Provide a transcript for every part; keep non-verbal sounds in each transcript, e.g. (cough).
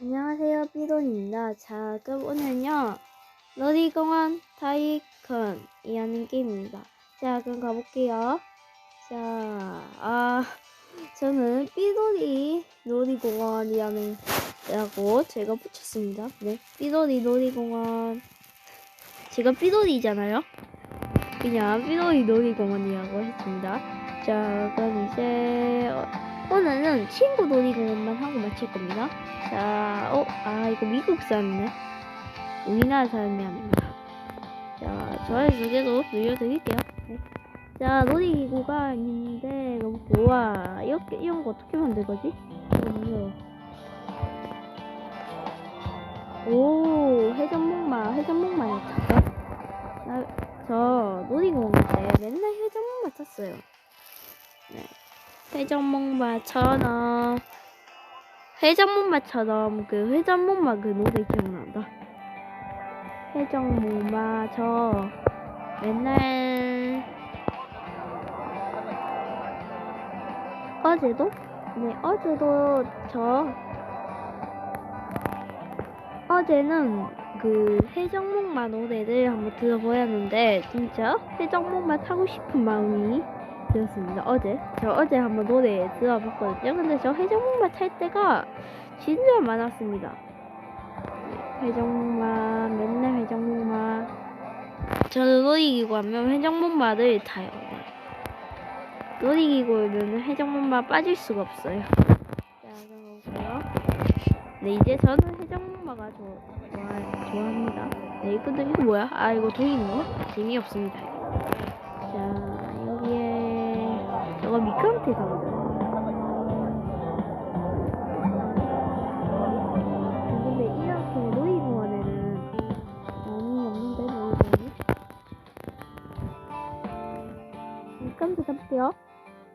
안녕하세요, 삐돈입니다. 자, 그럼 오늘은요, 놀이공원 타이쿤이라는 게임입니다. 자, 그럼 가볼게요. 자, 아, 저는 삐돌이 놀이공원이라는, 라고 제가 붙였습니다. 네, 삐돌이 놀이공원. 제가 삐돌이잖아요? 그냥 삐돌이 놀이공원이라고 했습니다. 자, 그럼 이제, 어, 오늘은 친구 놀이공원만 하고 마칠 겁니다. 자, 어, 아, 이거 미국 사람이네. 우리나라 사람이 아닙니다. 자, 좋아요 두 개도 눌러드릴게요. 네. 자, 놀이기구가 있는데, 너무 좋아. 이렇게, 이런 거 어떻게 만들 거지? 이거 오, 회전목마, 회전목마였다. 나, 저, 놀이공원 때 맨날 회전목마 탔어요. 네. 회전목마처럼. 회전목마처럼 그 회전목마 그 노래 기억난다. 회전목마 저 맨날 어제도 네 어제도 저 어제는 그 회전목마 노래를 한번 들어보였는데 진짜 회전목마 타고 싶은 마음이 들었습니다. 어제 저 어제 한번 노래 들어봤거든요. 근데 저 회전목마 탈 때가 진짜 많았습니다. 회전목마 맨날 회전목마 저는 놀이기구 하면 회전목마를 타요. 네. 놀이기구는 회전목마 빠질 수가 없어요. 자 그럼 볼게요. 네 이제 저는 회전목마가 좋, 좋아, 좋아합니다. 네 근데 이거 뭐야? 아 이거 돌리는 거? 재미없습니다. 자 저거 미끄럼틀 타거든요. 근데 이렇게 놀이공원에는 많이 없는데 놀이공원이? 미끄럼틀 타볼게요.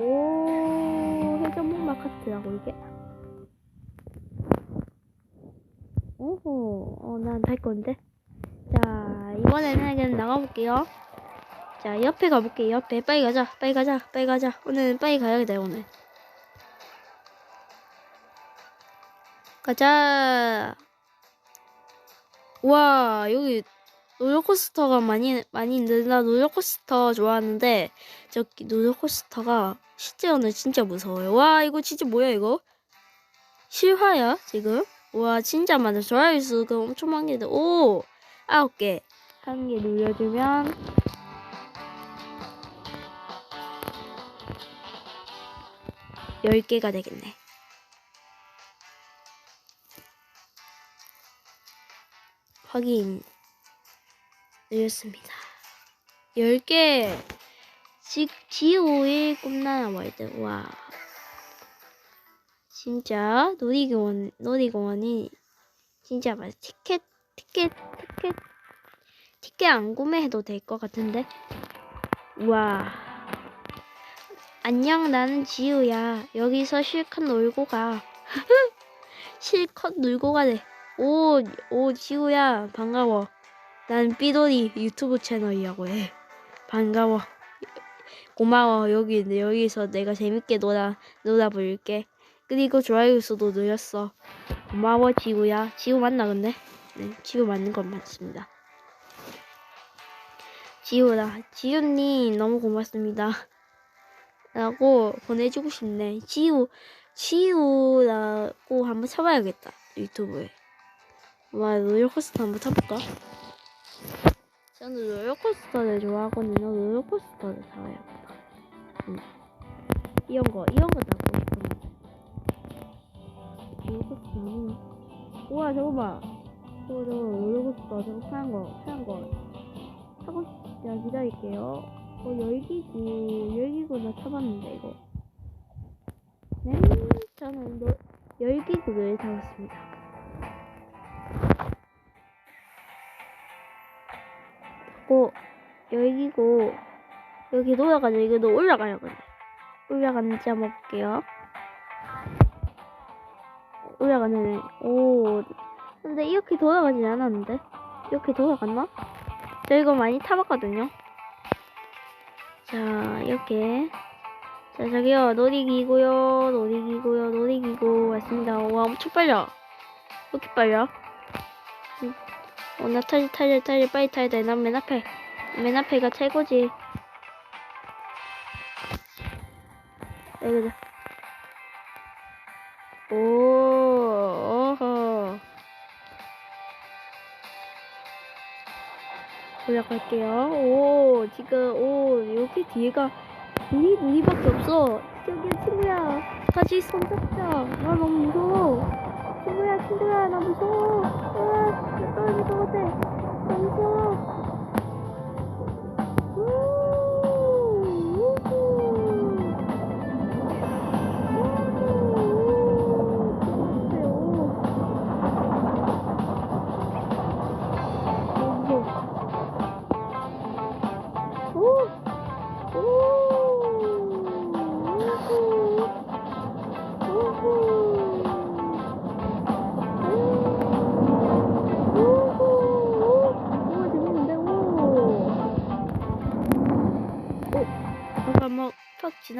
오 회전목마 카트라고 이게? 오호 어난 탈 건데. 자 이번에는 그냥 나가볼게요. 자 옆에 가볼게요 옆에. 빨리 가자. 빨리 가자. 빨리 가자. 오늘 빨리 가야겠다 오늘. 가자. 와 여기 롤러코스터가 많이 많이 있는데 나 롤러코스터 좋아하는데 저기 롤러코스터가 실제로는 진짜 무서워요. 와 이거 진짜 뭐야 이거? 실화야 지금? 와 진짜 많아. 좋아요 수가 엄청 많게 오! 아홉 개 한 개 눌러주면 열 개가 되겠네. 확인. 늘렸습니다. 10개. 지, 지오의 꿈나라 월드. 와. 진짜 놀이공원 놀이공원이 진짜 맞아 티켓 티켓 티켓 티켓 안 구매해도 될 것 같은데? 와 안녕 나는 지우야. 여기서 실컷 놀고 가. (laughs) 실컷 놀고 가래 오, 오 지우야. 반가워. 난 삐돌이 유튜브 채널이라고 해. 반가워. 고마워. 여기 여기서 내가 재밌게 놀아 놀아 볼게. 그리고 좋아요 수도 늘렸어. 고마워 지우야. 지우 맞나 근데? 네 지우 맞는 건 맞습니다. 지우라. 지우님 너무 고맙습니다 라고 보내주고 싶네. 지우, 지우라고 한번 쳐봐야겠다. 유튜브에. 와, 롤러코스터 한번 타볼까? 저는 롤러코스터를 좋아하거든요. 롤러코스터를 타야겠다. 응. 이런 거, 이런 거 타고 싶은데. 롤러코스터 아니네. 우와, 저거 봐. 저거, 저거, 롤러코스터, 저거 하얀 거, 하얀 거. 타고 싶, 자, 기다릴게요. 어, 열기구, 열기구 나 타봤는데, 이거. 네, 저는 노, 열기구를 타봤습니다. 고, 열기구, 여기 돌아가죠. 이거 올라가요, 근데. 올라가는지 한번 볼게요. 올라가네. 오, 근데 이렇게 돌아가진 않았는데? 이렇게 돌아갔나? 저 이거 많이 타봤거든요. 자, 이렇게. 자, 저기요, 놀이기구요, 놀이기구요, 놀이기구 왔습니다. 와, 엄청 빨라. 이렇게 빨려? 응. 어, 나 타지, 타지, 타지, 빨리 타야 돼. 난 맨 앞에. 맨 앞에가 최고지. 여기다. 오, 어허. 올라갈게요. 오, 지금, 오, 여기 뒤에가 눈이, 눈이밖에 없어. 저기야, 친구야. 같이 손잡자. 나 너무 무서워. 친구야, 친구야, 나 무서워. 나 떨어질 것 같아. 나 무서워. 우,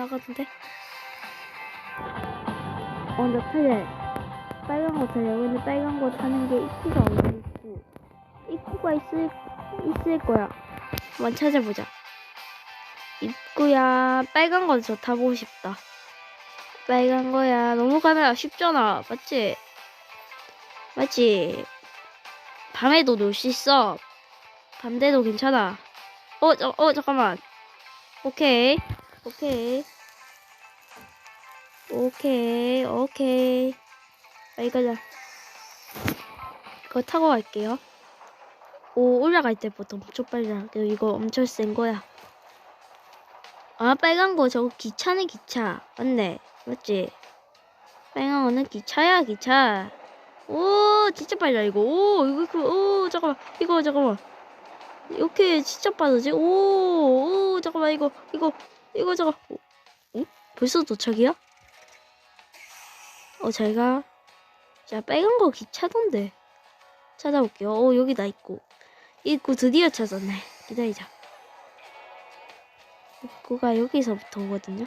나가던데 어, 나 탈래. 빨간 거 타려. 근데 빨간 거 타는 게 입구가 어디 있고. 입구가 있을, 있을 거야. 한번 찾아보자. 입구야. 빨간 거 저 타보고 싶다. 빨간 거야. 넘어가면 쉽잖아. 맞지? 맞지? 밤에도 놀 수 있어. 밤대도 괜찮아. 어, 저, 어, 잠깐만. 오케이. 오케이. 오케이, 오케이. 빨리 가자. 이거 타고 갈게요. 오, 올라갈 때부터 엄청 빨라. 그리고 이거 엄청 센 거야. 아, 빨간 거 저거 기차네, 기차. 맞네. 맞지? 빨간 거는 기차야, 기차. 오, 진짜 빨라, 이거. 오, 이거, 그, 오, 잠깐만. 이거, 잠깐만. 이렇게 진짜 빠르지? 오, 오, 잠깐만, 이거, 이거, 이거, 잠깐. 어? 어? 벌써 도착이야? 어, 잘 가. 자, 빨간 거 기차던데. 찾아볼게요. 어, 여기 나 있고. 입구 드디어 찾았네. 기다리자. 입구가 여기서부터 오거든요.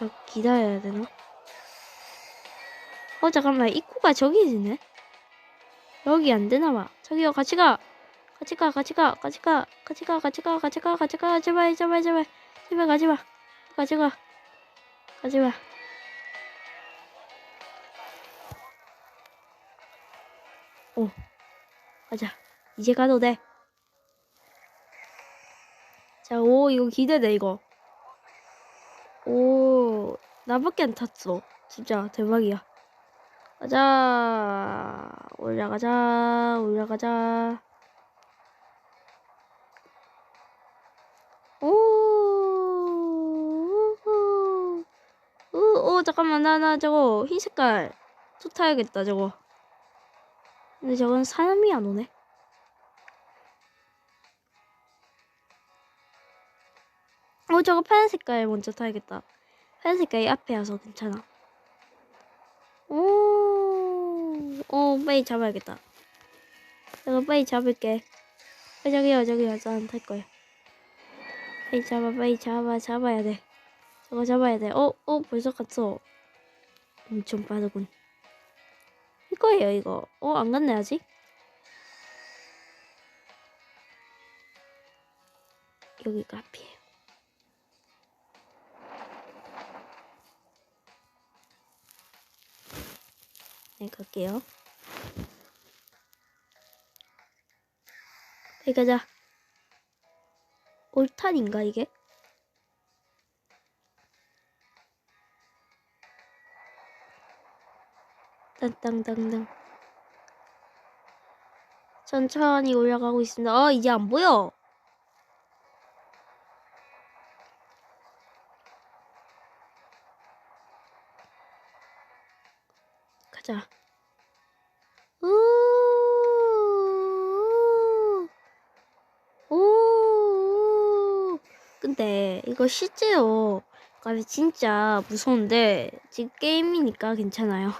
어, 기다려야 되나? 어, 잠깐만. 입구가 저기 있네. 여기 안 되나 봐. 저기요, 같이 가. 같이 가, 같이 가, 같이 가, 같이 가, 같이 가, 같이 가, 같이 가, 제발, 제발, 제발, 제발 가지 마. 가지 마. 가지 마. 가자. 이제 가도 돼. 자, 오, 이거 기대돼, 이거. 오, 나밖에 안 탔어. 진짜 대박이야. 가자. 올라가자. 올라가자. 오. 우, 오, 잠깐만. 나, 나 저거 흰 색깔 또 타야겠다, 저거. 근데 저건 사람이 안 오네. 어, 저거 파란 색깔 먼저 타야겠다. 파란 색깔이 앞에 와서 괜찮아. 오, 어, 빨리 잡아야겠다. 내가 빨리 잡을게. 어, 저기요, 저기요, 저안탈 거야. 빨리 잡아, 빨리 잡아, 잡아야 돼. 저거 잡아야 돼. 어, 어, 벌써 갔어. 엄청 빠르군. 이거예요, 이거. 어, 안 갔네, 아직? 여기가 앞이에요. 네, 갈게요. 네, 가자. 올탄인가, 이게? 땅땅땅땅. 천천히 올라가고 있습니다. 아, 이제 안 보여. 가자. 근데 이거 실제로 가면 진짜 무서운데 지금 게임이니까 괜찮아요.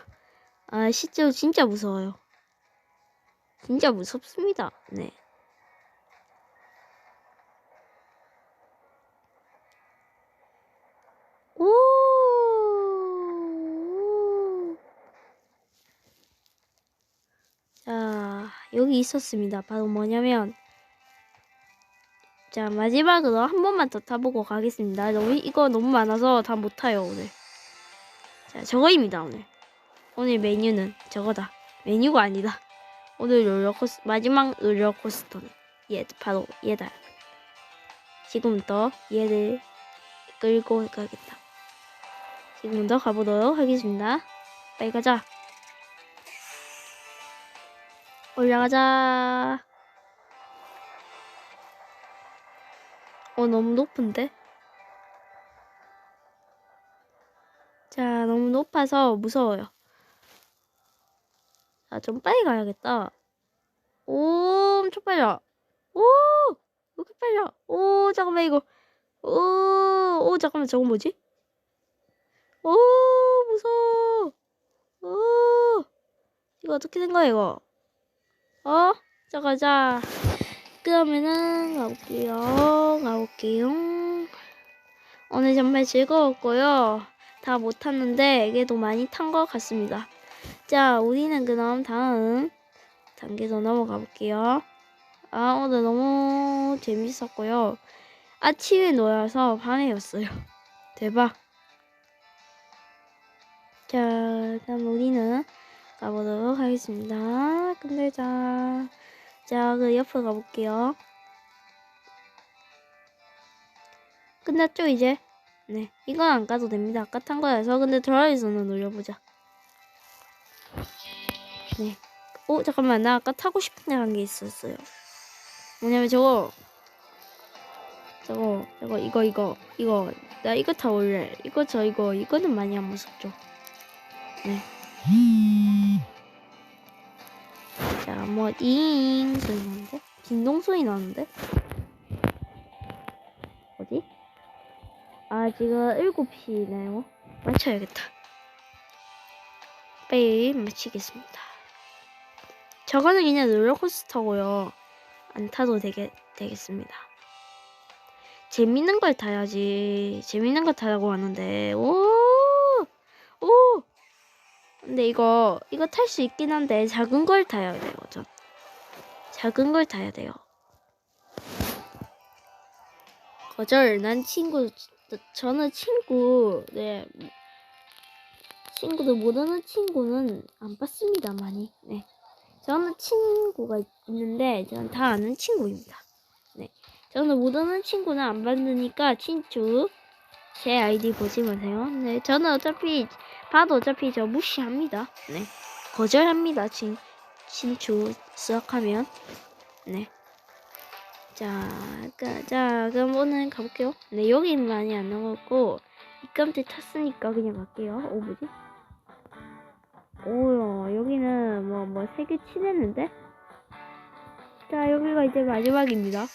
아, 실제로 진짜 무서워요. 진짜 무섭습니다. 네. 오, 여기 있었습니다. 바로 뭐냐면 자 마지막으로 한 번만 더 타보고 가겠습니다. 너무 이거 너무 많아서 다 못 타요 오늘. 자 저거입니다 오늘. 오늘 메뉴는 저거다. 메뉴가 아니다. 오늘 롤러코스 마지막 롤러코스터는 얘 바로 얘다. 지금부터 얘를 끌고 가겠다. 지금부터 가보도록 하겠습니다. 빨리 가자. 올라가자. 어, 너무 높은데? 자, 너무 높아서 무서워요. 자, 좀 빨리 가야겠다. 오, 엄청 빨라. 오! 왜 이렇게 빨라? 오, 잠깐만, 이거. 오, 오, 잠깐만, 저거 뭐지? 오, 무서워. 오, 이거 어떻게 된 거야, 이거? 어? 자, 가자. 그러면은, 가볼게요. 가볼게요. 오늘 정말 즐거웠고요. 다 못 탔는데, 이게도 많이 탄 것 같습니다. 자, 우리는 그럼 다음 단계로 넘어가 볼게요. 아, 오늘 너무 재밌었고요. 아침에 놀아서 밤에였어요. (laughs) 대박. 자, 그럼 우리는 가보도록 하겠습니다. 끝내자. 자, 그 옆으로 가볼게요. 끝났죠, 이제? 네. 이건 안 가도 됩니다. 아까 탄 거여서. 근데 드라이브는 올려보자. 네. 오, 잠깐만. 나 아까 타고 싶은 게 있었어요. 뭐냐면 저거. 저거, 저거, 이거, 이거, 이거. 나 이거 타올래. 이거, 저, 이거. 이거는 많이 안 무섭죠. 네. 자, 뭐, 잉 소리 나는데? 진동 소리 나는데? 어디? 아, 지금 7시네요. 맞춰야겠다. 빨리 마치겠습니다. 저거는 그냥 롤러코스터고요. 안 타도 되게, 되겠습니다. 재밌는 걸 타야지. 재밌는 걸 타라고 하는데, 오! 오! 근데 이거 이거 탈 수 있긴 한데 작은 걸 타야 돼요. 전 작은 걸 타야 돼요. 거절. 난 친구. 저는 친구. 네. 친구들 모르는 친구는 안 봤습니다 많이. 네. 저는 친구가 있는데 저는 다 아는 친구입니다. 네. 저는 모르는 친구는 안 받으니까 친추 제 아이디 보지 마세요. 네. 저는 어차피 봐도 어차피 저 무시합니다. 네. 거절합니다. 친, 친추 수학하면. 네. 자, 그, 자, 그럼 오늘 가볼게요. 네, 여긴 많이 안 남았고, 입감대 탔으니까 그냥 갈게요. 오, 뭐지? 오야, 여기는 뭐, 뭐, 세개 칠했는데? 자, 여기가 이제 마지막입니다.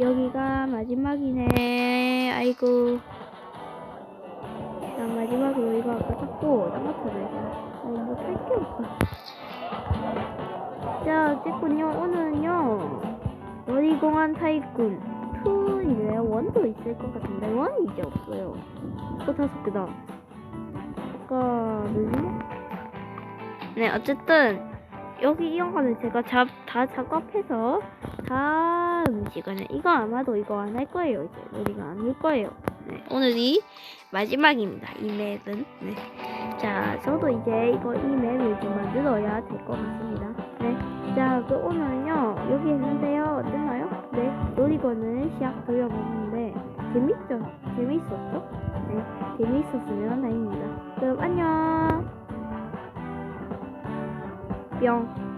여기가 마지막이네. 아이고. 자, 마지막으로 이거 아까 탔고, 딴거 타자, 이제. 어, 뭐, 탈게 없어. 자, 어쨌군요. 오늘은요, 놀이공원 타이쿤 2인데요. 원도 있을 것 같은데, 원이 이제 없어요. 또 다섯 개다. 뭐지? 네, 어쨌든, 여기 이 영화는 제가 잡, 다 작업해서, 다음 시간에, 이거 아마도 이거 안 할 거예요, 이제. 우리가 안 할 거예요. 네, 오늘이 마지막입니다. 이 맵은. 네. 자, 저도 이제 이거 이 맵을 좀 만들어야 될 것 같습니다. 네. 자, 그 오늘은요, 여기 했는데요. 어땠나요? 네. 놀이거는 시작 돌려봤는데, 재밌죠? 재밌었죠? 네. 재밌었으면 다행입니다. 그럼 안녕! 뿅.